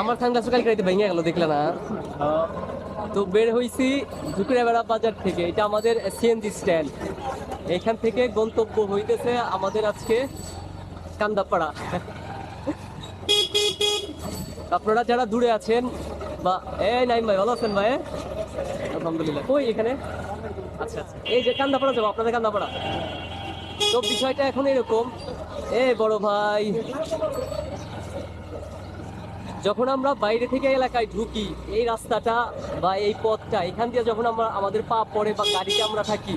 আমার সানগ্লাস কালকে রাইতে ভেঙে গেল দেখলে না? তো বের হইছি ঝুকড়াবেড়া বাজার থেকে। এটা আমাদের সিএনজি স্ট্যান্ড এখান থেকে গন্তব্য হইতেছে আমাদের আজকে কান্দাপাড়া। আপনারা যারা দূরে আছেন বা এই নাইম ভাই ভালো আছেন ভাই? আলহামদুলিল্লাহ। কই এখানে? আচ্ছা আচ্ছা। এই যে কান্দাপাড়া যাব আপনাদের কান্দাপাড়া। তো বিষয়টা এখন এরকম। এ বড় ভাই যখন আমরা বাইরে থেকে এলাকায় ঢুকি, এই রাস্তাটা বা এই পথটা, এখান দিয়ে যখন আমরা আমাদের পা পড়ে বা গাড়িতে আমরা থাকি,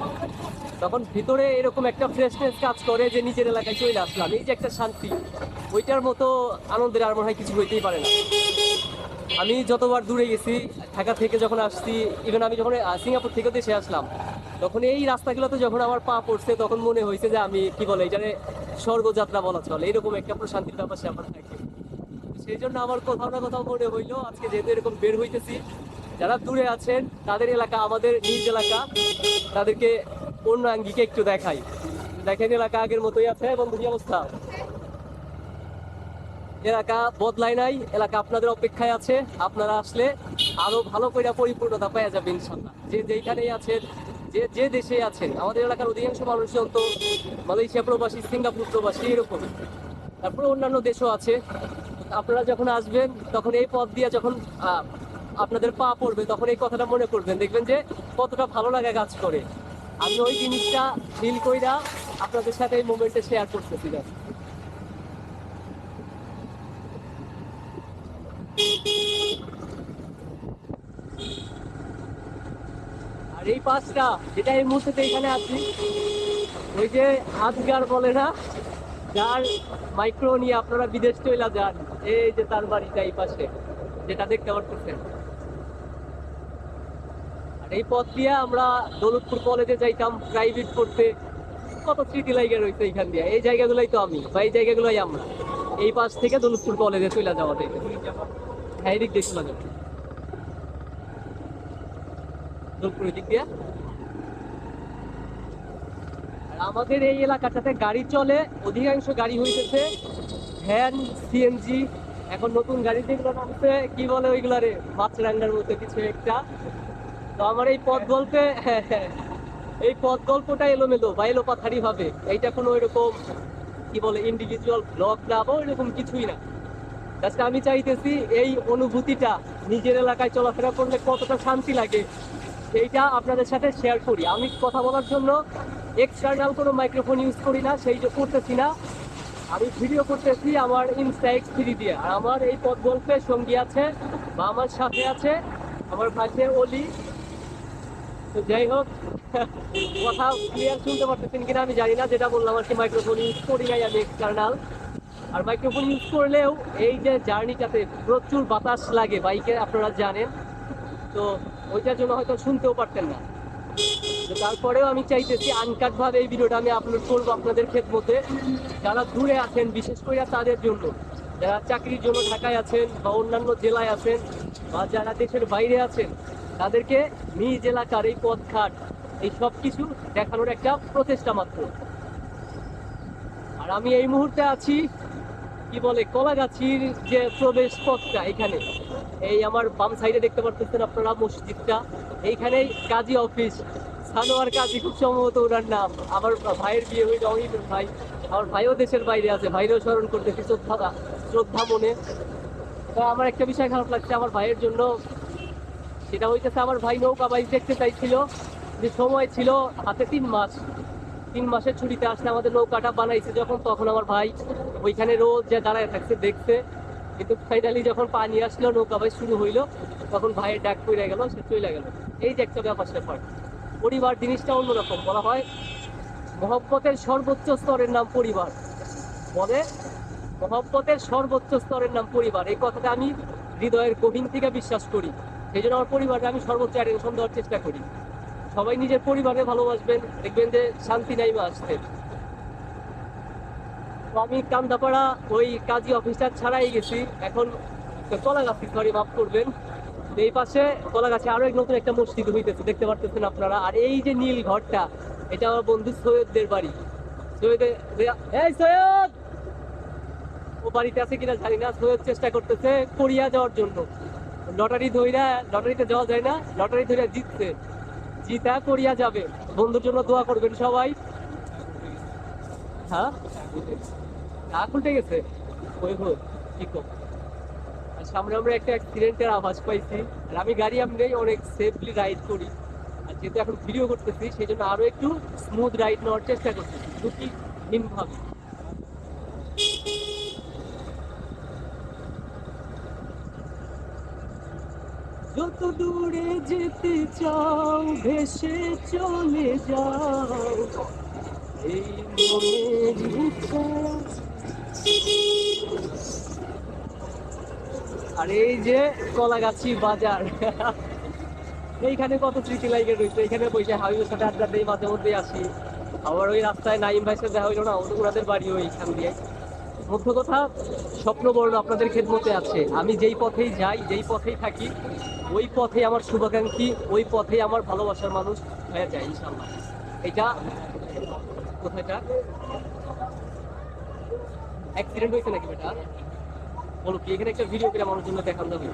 তখন ভিতরে এরকম একটা ফ্রেশনেস কাজ করে যে নিজের এলাকায় চলে আসলাম। এই যে একটা শান্তি, ওইটার মতো আনন্দের আর মনে হয় কিছু হইতেই পারে না। আমি যতবার দূরে গেছি, ঢাকা থেকে যখন আসছি ইভেন আমি যখন সিঙ্গাপুর থেকে দেশে আসলাম, তখন এই রাস্তাগুলোতে যখন আমার পা পড়ছে, তখন মনে হয়েছে যে আমি, কি বলে এটারে স্বর্গযাত্রা বলা চলে। এরকম একটা প্রশান্তির ব্যাপার সে আমার থাকে। সেই জন্য আমার কোথাও না কোথাও মনে হইল, আজকে যেহেতু এরকম বের হইতেছি, যারা দূরে আছেন, তাদের এলাকা আমাদের নিজ এলাকা, তাদেরকে অন্য আঙ্গিকে একটু দেখাই। দেখেন এলাকা আগের মতোই আছে এবং কি অবস্থা। এলাকা বদলাই নাই, এলাকা আপনাদের অপেক্ষায় আছে, আপনারা আসলে আরও ভালো করে পরিপূর্ণতা পাওয়া যাবে ইনশাল্লাহ যে যেখানেই আছেন, যে যে দেশে আছেন, আমাদের এলাকার অধিকাংশ মানুষজন তো মালয়েশিয়া প্রবাসী, সিঙ্গাপুর প্রবাসী এরকম তারপরে অন্যান্য দেশও আছে আপনারা যখন আসবেন, তখন এই পথ দিয়ে যখন আপনাদের পা পড়বে, তখন এই কথাটা মনে করবেন। দেখবেন যে কতটা ভালো লাগে কাজ করে। আমি ওই জিনিসটা ফিল কইরা আপনাদের সাথে এই মোমেন্টে শেয়ার করতেছি। আর এই পাঁচটা, যেটা এই মুহূর্তে এখানে আছি, ওই যে আজগার বলে না, যার মাইক্রো নিয়ে আপনারা বিদেশ চলে যান। এই যে তার বাড়িটা এই পাশে, যেটা দেখতে পারতেছেন। আর এই পথ দিয়ে আমরা দৌলতপুর কলেজে যাইতাম প্রাইভেট করতে। কত স্মৃতি লাইগে রয়েছে এইখান দিয়ে। এই জায়গাগুলোই তো আমি, বা এই জায়গাগুলোই আমরা। এই পাশ থেকে দৌলতপুর কলেজে চলে যাওয়া যায়। হ্যাঁ এদিক দিয়ে চলে যাব দিয়ে। আমাদের এই এলাকাটাতে গাড়ি চলে, অধিকাংশ গাড়ি হইতেছে ভ্যান সিএনজি এখন নতুন গাড়ি যেগুলো নামছে কি বলে ওইগুলারে মাছরাঙ্গার মতো কিছু একটা। তো আমার এই পথ গল্পে এই পথ গল্পটা এলোমেলো, বা এলো পাথারি ভাবে। এইটা কোনো এরকম, কি বলে ইন্ডিভিজুয়াল ব্লগ না বা এরকম কিছুই না। জাস্ট আমি চাইতেছি এই অনুভূতিটা নিজের এলাকায় চলাফেরা করলে কতটা শান্তি লাগে, সেইটা আপনাদের সাথে শেয়ার করি। আমি কথা বলার জন্য এক্সটার্নাল কোনো মাইক্রোফোন ইউজ করি না, সেই যে করতেছি না। আমি ভিডিও করতেছি আমার ইনস্টা থ্রি দিয়ে। আর আমার এই পথ গল্পে সঙ্গী আছে বা আমার সাথে আছে, আমার ভাইসে অলি। তো যাই হোক, কথা ক্লিয়ার শুনতে পারতেছেন কিনা আমি জানি না, যেটা বললাম আর কি মাইক্রোফোন ইউজ করি নাই আমি এক্সটার্নাল আর মাইক্রোফোন ইউজ করলেও এই যে জার্নিটাতে প্রচুর বাতাস লাগে বাইকে আপনারা জানেন। তো ওইটার জন্য হয়তো শুনতেও পারতেন না। তারপরেও আমি চাইতেছি আনকাট ভাবে এই ভিডিওটা আমি আপলোড করব আপনাদের খেদমতে যারা দূরে আছেন, বিশেষ করে তাদের জন্য, যারা চাকরির জন্য ঢাকায় আছেন বা অন্যান্য জেলায় আছেন বা যারা দেশের বাইরে আছেন, তাদেরকে নিজ এলাকার এই পথঘাট, এই সব কিছু দেখানোর একটা প্রচেষ্টা মাত্র। আর আমি এই মুহূর্তে আছি, কি বলে, কলাগাছির যে প্রবেশ পথটা এখানে, এই আমার বাম সাইডে দেখতে পারতেছেন আপনারা মসজিদটা। এইখানেই কাজী অফিস। সানোয়ার কাজী খুব সম্ভবত ওনার নাম। আমার ভাইয়ের বিয়ে হয়ে অহিত ভাই। আমার ভাইও দেশের বাইরে আছে, ভাইরেও স্মরণ করতেছি শ্রদ্ধা শ্রদ্ধা মনে। তো আমার একটা বিষয় খারাপ লাগছে আমার ভাইয়ের জন্য। সেটা হইতেছে আমার ভাই নৌকা বাইক দেখতে চাইছিল। যে সময় ছিল হাতে তিন মাস। তিন মাসের ছুটিতে আসলে আমাদের নৌকাটা বানাইছে যখন, তখন আমার ভাই ওইখানে রোজ যে দাঁড়ায় থাকছে দেখতে কিন্তু ফাইনালি যখন পানি আসলো, নৌকা বাই শুরু হইল, তখন ভাইয়ের ডাক পড়ে গেল, সে চলে গেল। এই যে একটা ব্যাপার স্যাপার পরিবার জিনিসটা অন্যরকম বলা হয়। মহব্বতের সর্বোচ্চ স্তরের নাম পরিবার। বলে, মহব্বতের সর্বোচ্চ স্তরের নাম পরিবার। এই কথাটা আমি হৃদয়ের গভীর থেকে বিশ্বাস করি। সেই জন্য আমার পরিবারকে আমি সর্বোচ্চ অ্যাটেনশন দেওয়ার চেষ্টা করি। সবাই নিজের পরিবারে ভালোবাসবেন, দেখবেন যে শান্তি নাইমা আসছে তো আমি কান্দাপাড়া ওই কাজী অফিসার ছাড়াই গেছি। এখন কলাগাছি সরি মাফ করবেন। এই পাশে কলাগাছে আরও এক নতুন একটা মসজিদ হইতেছে, দেখতে পারতেছেন আপনারা। আর এই যে নীল ঘরটা, এটা আমার বন্ধু সৈয়দদের বাড়ি। সৈয়দ! ও বাড়িতে আছে কিনা জানি না, সৈয়দ চেষ্টা করতেছে কোরিয়া যাওয়ার জন্য। লটারি ধইরা, লটারিতে যাওয়া যায় না, লটারি ধইরা জিতছে। জিতা কোরিয়া যাবে। বন্ধুর জন্য দোয়া করবেন সবাই। হ্যাঁ? না, খুলতে গেছে। ওই হো কি কম আর সামনে আমরা একটা অ্যাক্সিডেন্টের আওয়াজ পাইছি। আর আমি গাড়ি আমি অনেক সেফলি রাইড করি। আর যেহেতু এখন ভিডিও করতেছি সেই জন্য আরও একটু স্মুথ রাইড নেওয়ার চেষ্টা করতেছি। দুটি ভাবে। যত দূরে যেতে চাও, ভেসে চলে যাও। এই মনের ইচ্ছা। আর এই যে কলাগাছি বাজার। এইখানে কত স্মৃতি লাইগে রয়েছে এখানে বসে হাবিবের সাথে আড্ডা দিই, মাঝে মধ্যে আসি। আবার ওই রাস্তায় নাইম ভাইয়ের সাথে দেখা হইল না ওনাদের বাড়ি ওইখান দিয়ে। মুখ্য কথা, স্বপ্নবর্ণ আপনাদের খেদমতে আছে। আমি যেই পথেই যাই, যেই পথেই থাকি, ওই পথে আমার শুভাকাঙ্ক্ষী, ওই পথে আমার ভালোবাসার মানুষ হয়ে যায় ইনশাল্লাহ এটা কোথায়টা অ্যাক্সিডেন্ট হয়েছে নাকি বেটা? বলো কি, এখানে একটা ভিডিও করে আমার জন্য দেখান যাবে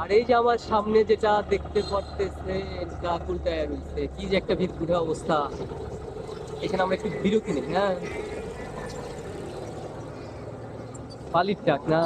আর এই যে আমার সামনে যেটা দেখতে পারতেছে, এটা উল্টায় রয়েছে কি যে একটা ভিতরে অবস্থা। এখানে আমরা একটু বিরতি নিই হ্যাঁ? বালির ডাক, না?